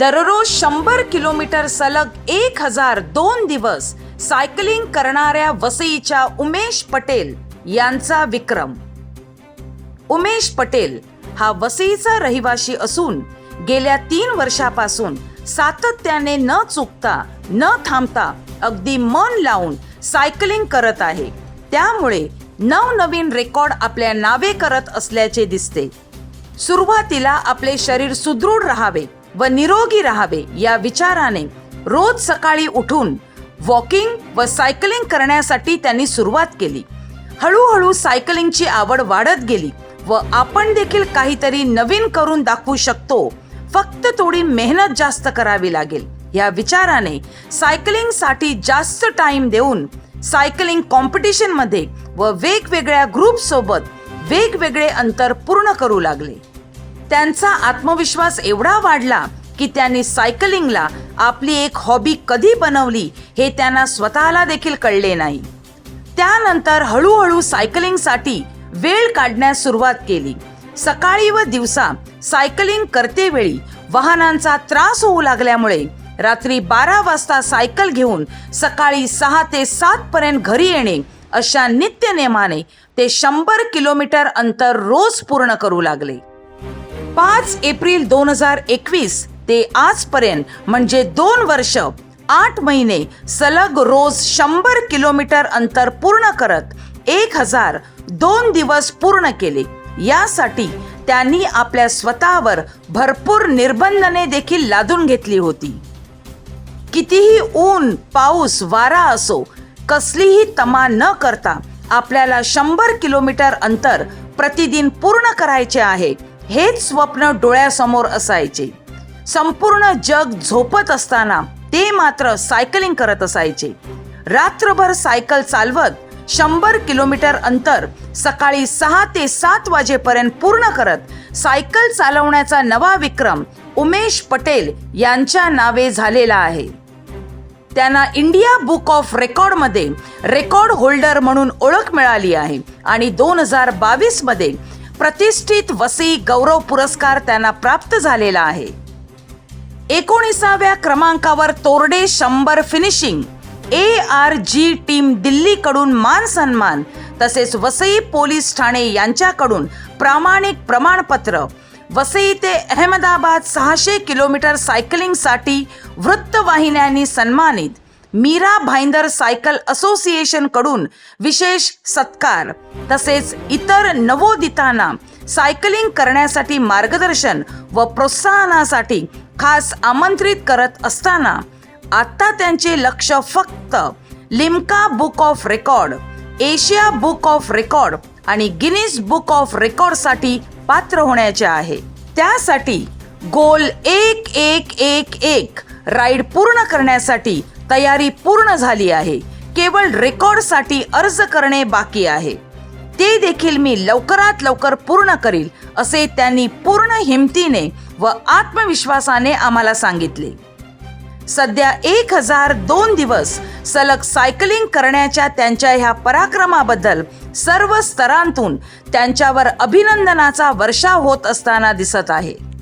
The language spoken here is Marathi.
दररोज शंभर किलोमीटर सलग एक हजार दोन दिवस सायकलिंग करणाऱ्या वसईच्या उमेश पटेल यांचा विक्रम. उमेश पटेल हा वसईचा रहिवासी असून गेल्या तीन वर्षापासून सातत्याने न चुकता न थांबता अगदी मन लावून सायकलिंग करत आहे. त्यामुळे नवनवीन रेकॉर्ड आपल्या नावे करत असल्याचे दिसते. सुरुवातीला आपले शरीर सुदृढ राहावे व निरोगी राहावे या विचाराने रोज सकाळी उठून वॉकिंग व सायकलिंग करण्यासाठी त्यांनी सुरुवात केली. हळूहळू सायकलिंगची आवड वाढत गेली व आपण देखील काहीतरी नवीन करून दाखवू शकतो. फक्त थोडी मेहनत जास्त करावी लागेल. या विचाराने सायकलिंगसाठी जास्त टाइम देऊन सायकलिंग कॉम्पिटिशनमध्ये व वेगवेगळ्या ग्रुप सोबत वेगवेगळे अंतर पूर्ण करू लागले. त्यांचा आत्मविश्वास एवढा वाढला की त्यांनी सायकलिंगला आपली एक हॉबी कधी बनवली हे त्यांना स्वतःला देखील कळले नाही. त्यानंतर हळूहळू सायकलिंगसाठी वेळ काढण्यास सुरुवात केली. सकाळी व दिवसा सायकलिंग करतेवेळी वाहनांचा त्रास होऊ लागल्यामुळे रात्री बारा वाजता सायकल घेऊन सकाळी सहा ते सात पर्यंत घरी येणे अशा नित्यनेमाने ते शंभर किलोमीटर अंतर रोज पूर्ण करू लागले. पाच एप्रिल दोन हजार एकवीस ते आजपर्यंत म्हणजे दोन वर्ष आठ महिने सलग रोज शंभर किलोमीटर अंतर पूर्ण करत एक हजार दोन दिवस पूर्ण केले. यासाठी त्यांनी आपल्या स्वतःवर भरपूर निर्बंधने देखील लादून घेतली होती. कितीही ऊन पाऊस वारा असो कसलीही तमा न करता आपल्याला शंभर किलोमीटर अंतर प्रतिदिन पूर्ण करायचे आहे. हेच स्वप्न डोळ्यासमोर असायचे. संपूर्ण जग झोपत असताना ते मात्र सायकलिंग करत असायचे. रात्रभर सायकल चालवत शंभर किलोमीटर अंतर सकाळी सहा ते सात वाजेपर्यंत पूर्ण करत सायकल चालवण्याचा नवा विक्रम उमेश पटेल यांच्या नावे झालेला आहे. त्यांना इंडिया बुक ऑफ रेकॉर्डमध्ये रेकॉर्ड होल्डर म्हणून ओळख मिळाली आहे आणि दोन हजार बावीसमध्ये प्रतिष्ठित वसई गौरव पुरस्कार त्यांना प्राप्त झालेला आहे. एकोणीसाव्या क्रमांकावर तोरडे शंभर finishing A R G team दिल्लीकडून मान सन्मान तसेच वसई पोलीस ठाणे यांच्याकडून प्रामाणिक प्रमाणपत्र. वसई ते अहमदाबाद सहाशे किलोमीटर सायकलिंगसाठी वृत्तवाहिन्यांनी सन्मानित. मीरा भाईंदर सायकल असोसिएशनकडून विशेष सत्कार. तसेच इतर नवोदितांना सायकलिंग करण्यासाठी मार्गदर्शन व प्रोत्साहनासाठी खास आमंत्रित करत असताना आता त्यांचे लक्ष फक्त Limca book of record Asia book of record आणि गिनीज बुक ऑफ रेकॉर्डसाठी पात्र होण्याचे आहे. त्यासाठी गोल एक एक एक एक राईड पूर्ण करण्यासाठी तयारी पूर्ण झाली आहे. केवळ रेकॉर्डसाठी अर्ज करणे बाकी आहे. ते देखील मी लवकरात लवकर पूर्ण करील असे त्यांनी पूर्ण हिमतीने व आत्मविश्वासाने आम्हाला सांगितले. सध्या एक हजार दोन दिवस सलग सायकलिंग करण्याच्या त्यांच्या ह्या पराक्रमाबद्दल सर्व स्तरांतून त्यांच्यावर अभिनंदनाचा वर्षाव होत असताना दिसत आहे.